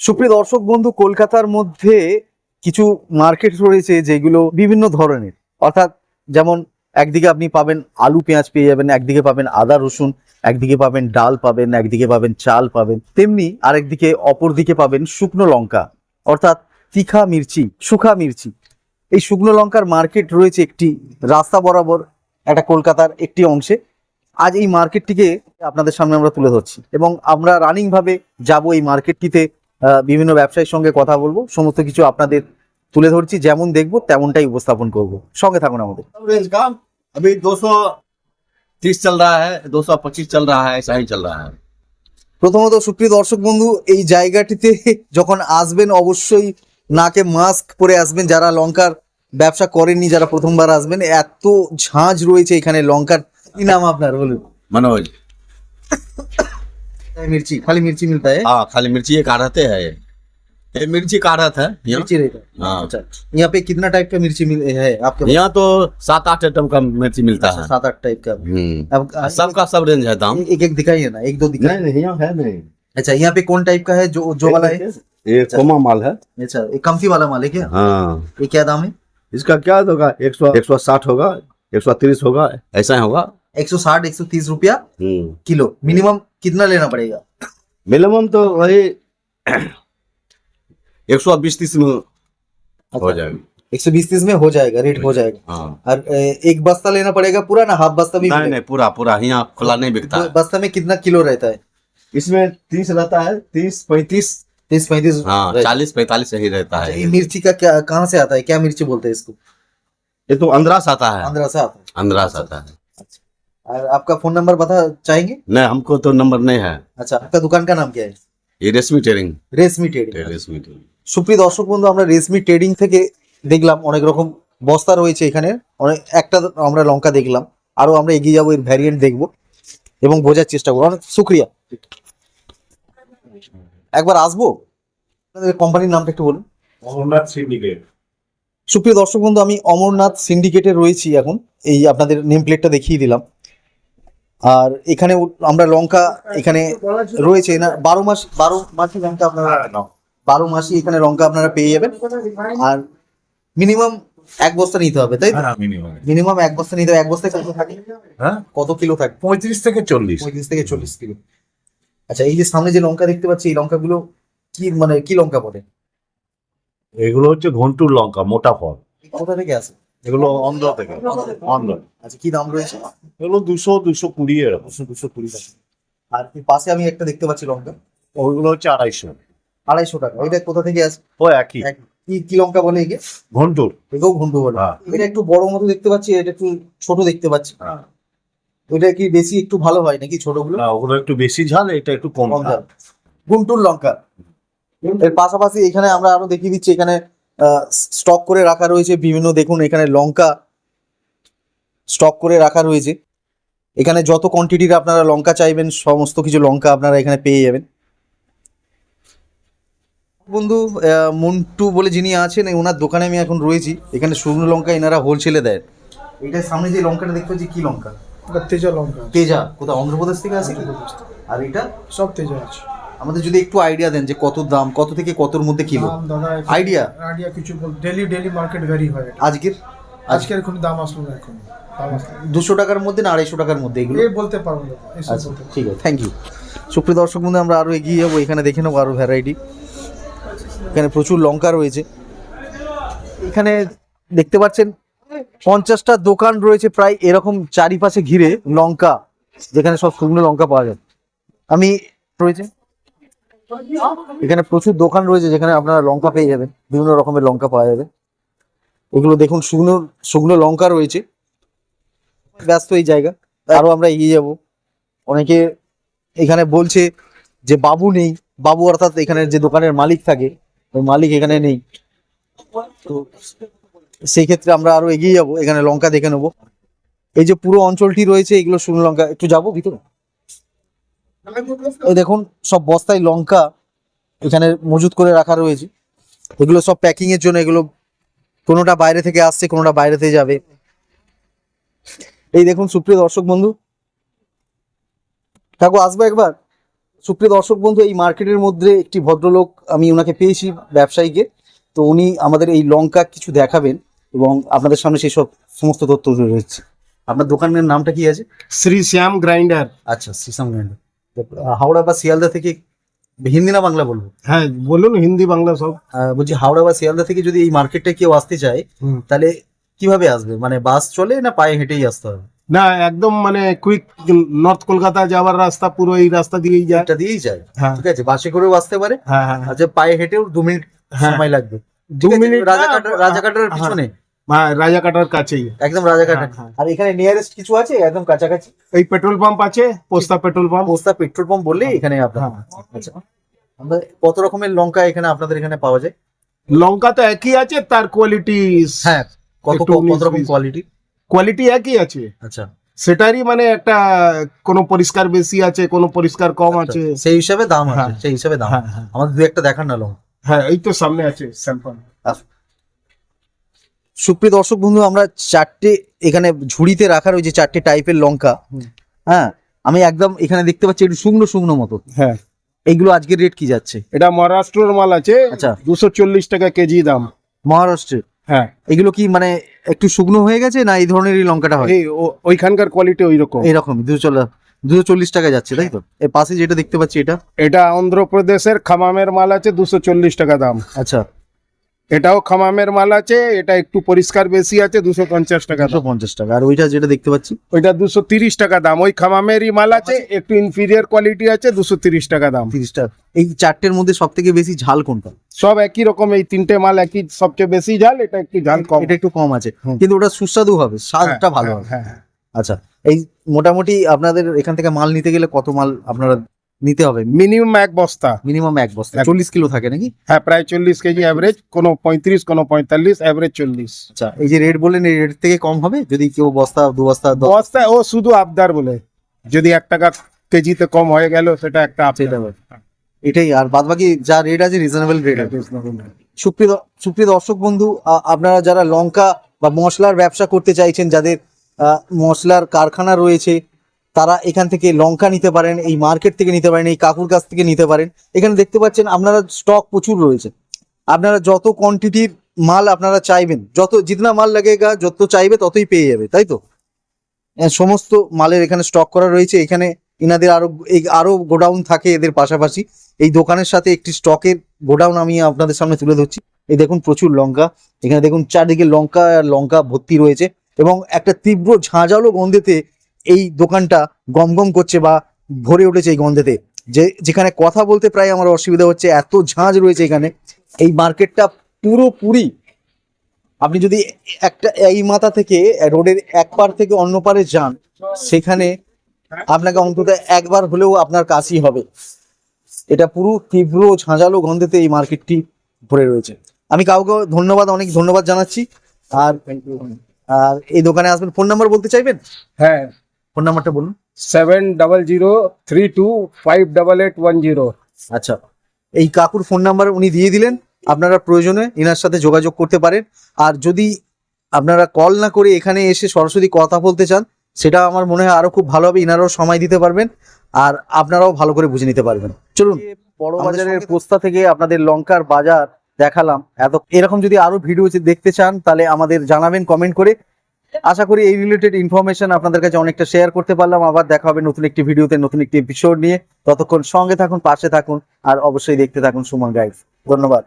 সুপ্রিয় দর্শক বন্ধু, কলকাতার মধ্যে কিছু মার্কেট রয়েছে যেগুলো বিভিন্ন ধরনের। অর্থাৎ যেমন একদিকে আপনি পাবেন আলু, পেঁয়াজ পেয়ে যাবেন, একদিকে পাবেন আদা, রসুন, একদিকে পাবেন ডাল পাবেন, একদিকে পাবেন চাল পাবেন। তেমনি আরেকদিকে অপর দিকে পাবেন শুকনো লঙ্কা, অর্থাৎ তিখা মির্চি, শুখা মির্চি। এই শুকনো লঙ্কার মার্কেট রয়েছে একটি রাস্তা বরাবর একটা কলকাতার একটি অংশে। আজ এই মার্কেটটিকে আপনাদের সামনে আমরা তুলে ধরছি এবং আমরা রানিং ভাবে যাব এই মার্কেটটিতে বিভিন্ন ব্যবসায়ীর সঙ্গে কথা বলবো সমস্ত কিছু আপনাদের তুলে ধরছি যেমন দেখবো তেমনটাই উপস্থাপন করব সঙ্গে থাকুন আমাদের सब रेंज का अभी दो सौ तीस चल रहा है दो सौ पच्चीस चल रहा है ऐसा ही चल रहा है প্রথমত সুপ্রিয় দর্শক বন্ধু এই জায়গাটিতে যখন আসবেন অবশ্যই নাকে মাস্ক পরে আসবেন যারা লঙ্কার ব্যবসা করেননি যারা প্রথমবার আসবেন এত ঝাঁঝ রয়েছে এখানে লঙ্কার কি নাম আপনার বলুন मनोज मिर्ची खाली मिर्ची मिलता है? हाँ खाली मिर्ची एक आढ़ते है ये। ये मिर्ची का आढ़त है यहाँ मिर्ची रहता है। हाँ। अच्छा यहाँ पे कितना टाइप का मिर्ची मिल है आपके यहाँ तो सात आठ आइटम का मिर्ची मिलता है। सात आठ टाइप का। हम्म। अब सबका सब रेंज है दाम। एक एक दिखाइए ना एक दो दिखाई नहीं यहाँ है नहीं। अच्छा यहाँ पे कौन टाइप का है जो जो वाला है? ये कोमा माल है। अच्छा एक कम्फी वाला माल है क्या? हाँ। ये क्या दाम है? इसका क्या होगा? एक सौ एक सौ साठ होगा एक सौ तीस होगा ऐसा होगा। एक सौ साठ एक सौ तीस रुपया किलो। मिनिमम कितना लेना पड़ेगा? मिनिमम तो वही एक सौ बीस तीस में हो जाएगा। एक सौ बीस तीस में हो जाएगा रेट हो जाएगा। हाँ। और एक बस्ता लेना पड़ेगा पूरा ना? हाफ़ बस्ता भी नहीं नहीं पूरा पूरा। यहाँ खुला नहीं बिकता। बस्ता में कितना किलो रहता है? इसमें तीस रहता है तीस पैंतीस। तीस पैंतीस हाँ चालीस पैंतालीस यही रहता है। अच्छा, मिर्ची का क्या कहाँ से आता है? क्या मिर्ची बोलते हैं इसको? ये तो अंदरास आता है। आंध्रा से आता है। अंदरास आता है। और आपका फोन नंबर बता चाहेंगे नहीं हमको तो नंबर नहीं है अच्छा आपका दुकान का नाम क्या है ये रेशमी टेरिंग রেশমি ট্রেডিং रेशमी टेरिंग সুপ্রিয় দর্শক বন্ধু আমরা রেশমি ট্রেডিং থেকে দেখলাম অনেক রকম বস্তা রয়েছে এখানে অনেক একটা আমরা লঙ্কা দেখলাম আরো আমরা এগিয়ে যাবো এর ভ্যারিয়েন্ট দেখবো এবং বোঝার চেষ্টা করবো অনেক শুক্রিয়া একবার আসবো আপনাদের কোম্পানির নামটা একটু বলুন অমরনাথ সিন্ডিকেট সুপ্রিয় দর্শক বন্ধু আমি অমরনাথ সিন্ডিকেটে রয়েছি এখন এই আপনাদের নেম প্লেটটা দেখিয়ে দিলাম আর এখানে আমরা লঙ্কা এখানে রয়েছে না বারো মাস বারো মাসে লঙ্কা আপনারা বারো মাসই এখানে লঙ্কা আপনারা পেয়ে যাবেন। আর মিনিমাম এক বস্তা নিতে হবে তাই হ্যাঁ মিনিমাম মিনিমাম এক বস্তা নিতে হবে এক বস্তায় কত থাকে? হ্যাঁ? কত কিলো থাকে? পঁয়ত্রিশ থেকে চল্লিশ। পঁয়ত্রিশ থেকে চল্লিশ কিলো। আচ্ছা এই যে সামনে যে লঙ্কা দেখতে পাচ্ছি এই লঙ্কাগুলো কি মানে কি লঙ্কা বলে? এগুলো হচ্ছে ঘন্টুর লঙ্কা মোটা ফল। কোথা থেকে আসে? এগুলো অন্ধ্র থেকে। অন্ধ্র। আচ্ছা কি দাম রয়েছে? এগুলো দুশো দুশো কুড়ি এরকম দুশো দুশো কুড়ি টাকা। আর পাশে আমি একটা দেখতে পাচ্ছি লঙ্কা। ওইগুলো হচ্ছে আড়াইশো। আড়াইশো টাকা। এটা কোথা থেকে আসে? ও একই। কি কি লঙ্কা বলে একে? ঘন্টুর। একেও ঘন্টু বলে। হ্যাঁ। এটা একটু বড় মতো দেখতে পাচ্ছি এটা একটু ছোট দেখতে পাচ্ছি। হ্যাঁ। ওইটা কি বেশি একটু ভালো হয় নাকি ছোটগুলো? না ওগুলো একটু বেশি ঝাল এটা একটু কম ঝাল। গুন্টুর লঙ্কা। এর পাশাপাশি এখানে আমরা আরও দেখিয়ে দিচ্ছি এখানে স্টক করে রাখা রয়েছে। বিভিন্ন দেখুন এখানে লঙ্কা স্টক করে রাখা রয়েছে। এখানে যত কোয়ান্টিটির আপনারা লঙ্কা চাইবেন সমস্ত কিছু লঙ্কা আপনারা এখানে পেয়ে যাবেন। বন্ধু মন্টু বলে যিনি আছেন ওনার দোকানে আমি এখন রয়েছি। এখানে শুকনো লঙ্কা এনারা হোলসেলে দেয়। এটার সামনে যে লঙ্কাটা দেখতে পাচ্ছি কি লঙ্কা? তেজা লঙ্কা। তেজা। কোথাও অন্ধ্রপ্রদেশ থেকে কি? আর এটা? সব তেজা আছে। আমাদের যদি একটু আইডিয়া দেন যে কত দাম কত থেকে কতর মধ্যে কিলো দাম দাদা আইডিয়া আইডিয়া কিছু বল ডেলি ডেলি মার্কেট ভ্যারি হয় এটা। আজকের? আজকের কোনো দাম আসলো না এখন। দাম আসলো না। দুশো টাকার মধ্যে না আড়াইশো টাকার মধ্যে এগুলো? এ বলতে পারব না এসব আচ্ছা বলতে পারব না। ঠিক আছে থ্যাংক ইউ সুপ্রিয় দর্শক বন্ধু আমরা আরও এগিয়ে যাব। এখানে দেখে নেব আরও ভ্যারাইটি এখানে প্রচুর লঙ্কা রয়েছে। এখানে দেখতে পাচ্ছেন পঞ্চাশটা দোকান রয়েছে প্রায় এরকম চারিপাশে ঘিরে লঙ্কা যেখানে সব শুকনো লঙ্কা পাওয়া যায়। আমি রয়েছে। এখানে প্রচুর দোকান রয়েছে যেখানে আপনারা লঙ্কা পেয়ে যাবেন। বিভিন্ন রকমের লঙ্কা পাওয়া যাবে। এগুলো দেখুন, শুকনো শুকনো লঙ্কা রয়েছে। ব্যস্ত এই জায়গা, আরও আমরা এগিয়ে যাব। অনেকে এখানে বলছে যে বাবু নেই। বাবু অর্থাৎ এখানে যে দোকানের মালিক থাকে, ওই মালিক এখানে নেই। তো সেই ক্ষেত্রে আমরা আরও এগিয়ে যাব। এখানে লঙ্কা দেখে নেব। এই যে পুরো অঞ্চলটি রয়েছে, এগুলো শুকনো লঙ্কা। একটু যাব ভিতরে? এই দেখুন সব বস্তায় লঙ্কা এখানে মজুত করে রাখা রয়েছে। এগুলো সব প্যাকিং এর জন্য এগুলো কোনোটা বাইরে থেকে আসছে কোনোটা বাইরে থেকে যাবে। এই দেখুন সুপ্রিয় দর্শক বন্ধু। কাকু আসব একবার? সুপ্রিয় দর্শক বন্ধু এই মার্কেটের মধ্যে একটি ভদ্রলোক আমি ওনাকে পেয়েছি ব্যবসায়ীকে। তো উনি আমাদের এই লঙ্কা কিছু দেখাবেন এবং আপনাদের সামনে সেই সব সমস্ত তথ্য রয়েছে। আপনার দোকানের নামটা কি আছে? শ্রী শ্যাম গ্রাইন্ডার। আচ্ছা সিসাম গ্রাইন্ডার। হাওড়া বা শিয়ালদা থেকে হিন্দি না বাংলা বলব? হ্যাঁ বলুন হিন্দি বাংলা সব। বলছি হাওড়া বা শিয়ালদা থেকে যদি এই মার্কেটটা কেউ আসতে চায় তাহলে কীভাবে আসবে? মানে বাস চলে না পায়ে হেঁটেই আসতে হবে? না একদম মানে কুইক নর্থ কলকাতা যাওয়ার রাস্তা পুরো এই রাস্তা দিয়েই যায়। একটা দিয়েই যায়? হ্যাঁ। ঠিক আছে বাসে করেও আসতে পারে। হ্যাঁ হ্যাঁ আচ্ছা পায়ে হেঁটেও দু মিনিট হ্যাঁ। সময় লাগবে। দু মিনিট রাজাকাটার রাজাকাটার হ্যাঁ। পিছনে। হ্যাঁ রাজাকাটার কাছেই। একদম রাজাকাটা। হ্যাঁ, হ্যাঁ। আর এখানে নিয়ারেস্ট কিছু আছে? একদম কাছাকাছি? এই পেট্রোল পাম্প আছে Posta petrol pump. Posta petrol pump বললে এখানে আপনার হ্যাঁ। আচ্ছা। কত রকমের লঙ্কা এখানে আপনাদের এখানে পাওয়া যায়? লঙ্কা তো একই আছে তার কোয়ালিটি হ্যাঁ কত কত রকম কোয়ালিটি কোয়ালিটি একই আছে। আচ্ছা। সেটারই মানে একটা কোনো পরিষ্কার বেশি আছে কোনো পরিষ্কার কম আছে। সেই হিসাবে দাম আছে হ্যাঁ। সেই হিসাবে দাম। হ্যাঁ হ্যাঁ। আমাদের দু একটা দেখান না লঙ্কা। হ্যাঁ এই তো সামনে আছে স্যাম্পল সুপ্রিয় দর্শক বন্ধু আমরা চারটে এখানে ঝুড়িতে রাখা রয়েছে চারটে টাইপের লঙ্কা। হ্যাঁ আমি একদম এখানে দেখতে পাচ্ছি একটু শুকনো শুকনো মতো। হ্যাঁ। এইগুলো আজকের রেট কি যাচ্ছে? এটা মহারাষ্ট্রের মাল আছে আচ্ছা। দুশো চল্লিশ টাকা কেজি দাম। মহারাষ্ট্রের হ্যাঁ। এগুলো কি মানে একটু শুকনো হয়ে গেছে না এই ধরনের এই লঙ্কাটা হয়? ওইখানকার কোয়ালিটি ওই রকম এইরকম দুশো চল্লিশ দুশো চল্লিশ টাকা যাচ্ছে তাই তো? এর পাশে যেটা দেখতে পাচ্ছি এটা? এটা অন্ধ্রপ্রদেশের খামামের মাল আছে দুশো চল্লিশ টাকা দাম। আচ্ছা। এটাও খামামের মাল আছে এটা একটু পরিষ্কার বেশি আছে দুশো পঞ্চাশ টাকা দুশো পঞ্চাশ টাকা। আর ওইটা যেটা দেখতে পাচ্ছি? ওইটা দুশো তিরিশ টাকা দাম। ওই খামামেরই মাল আছে একটু ইনফিরিয়ার কোয়ালিটি আছে দুশো তিরিশ টাকা দাম। তিরিশ টাকা। এই চারটের মধ্যে সব থেকে বেশি ঝাল কোনটা? সব একই রকম এই তিনটে মাল একই সবচেয়ে বেশি ঝাল এটা একটু ঝাল কম। এটা একটু কম আছে। কিন্তু ওটা সুস্বাদু হবে স্বাদটা ভালো হবে। হ্যাঁ হ্যাঁ। আচ্ছা এই মোটামুটি আপনাদের এখান থেকে মাল নিতে গেলে কত মাল আপনারা নিতে হবে। মিনিমাম এক বস্তা। মিনিমাম এক বস্তা। চল্লিশ কিলো থাকে নাকি? হ্যাঁ প্রায় চল্লিশ কেজি অ্যাভারেজ কোনো পঁয়ত্রিশ কোনো পঁয়তাল্লিশ অ্যাভারেজ চল্লিশ। আচ্ছা এই যে রেট বললেন এই রেট থেকে কম হবে? যদি কেউ বস্তা দু বস্তা বস্তায় ও শুধু আবদার বলে। যদি এক টাকা কেজিতে কম হয়ে গেল সেটা একটা সেটা। এটাই আর বাদ বাকি যা রেট আছে রিজনেবল রেট আছে। সুপ্রিয় সুপ্রিয় দর্শক বন্ধু আপনারা যারা লঙ্কা বা মশলার ব্যবসা করতে চাইছেন যাদের মশলার কারখানা রয়েছে তারা এখান থেকে লঙ্কা নিতে পারেন, এই মার্কেট থেকে নিতে পারেন, এই কাকুর কাছ থেকে নিতে পারেন। এখানে দেখতে পাচ্ছেন আপনারা স্টক প্রচুর রয়েছে। আপনারা যত কোয়ান্টিটির মাল আপনারা চাইবেন, যত জিতনা মাল লাগেগা, যত চাইবে ততই পেয়ে যাবে, তাই তো? সমস্ত মালের এখানে স্টক করা রয়েছে। এখানে এনাদের আরও, এই আরও গোডাউন থাকে এদের পাশাপাশি। এই দোকানের সাথে একটি স্টকের গোডাউন আমি আপনাদের সামনে তুলে ধরছি। এই দেখুন প্রচুর লঙ্কা। এখানে দেখুন চারদিকে লঙ্কা লঙ্কা ভর্তি রয়েছে এবং একটা তীব্র ঝাঁঝালো গন্ধেতে এই দোকানটা গমগম করছে বা ভরে উঠেছে এই গন্ধেতে। যে, যেখানে কথা বলতে প্রায় আমার অসুবিধা হচ্ছে, এত ঝাঁঝ রয়েছে এখানে। এই মার্কেটটা পুরোপুরি আপনি যদি একটা, এই মাথা থেকে রোডের এক পার থেকে অন্য পারে যান, সেখানে আপনাকে অন্তত একবার হলেও আপনার কাশি হবে। এটা পুরো তীব্র ঝাঁঝালো গন্ধেতে এই মার্কেটটি ভরে রয়েছে। আমি কাউকে ধন্যবাদ, অনেক ধন্যবাদ জানাচ্ছি। আর আর এই দোকানে আসবেন। ফোন নাম্বার বলতে চাইবেন? হ্যাঁ। ফোন নাম্বারটা বলুন। Seven double zero three two five double eight one zero. আচ্ছা এই কাকুর ফোন নাম্বার উনি দিয়ে দিলেন আপনারা প্রয়োজনে এনার সাথে যোগাযোগ করতে পারেন। আর যদি আপনারা কল না করে এখানে এসে সরাসরি কথা বলতে চান সেটা আমার মনে হয় আরও খুব ভালো হবে ইনারাও সময় দিতে পারবেন আর আপনারাও ভালো করে বুঝে নিতে পারবেন। চলুন বড় বাজারের পোস্তা থেকে আপনাদের লঙ্কার বাজার দেখালাম। এত এরকম যদি আরও ভিডিও দেখতে চান তাহলে আমাদের জানাবেন কমেন্ট করে। আশা করি এই রিলেটেড ইনফরমেশন আপনাদের কাছে অনেকটা শেয়ার করতে পারলাম। আবার দেখা হবে নতুন একটি ভিডিওতে নতুন একটি এপিসোড নিয়ে। ততক্ষণ সঙ্গে থাকুন, পাশে থাকুন, আর অবশ্যই দেখতে থাকুন সুমন গাইড ধন্যবাদ।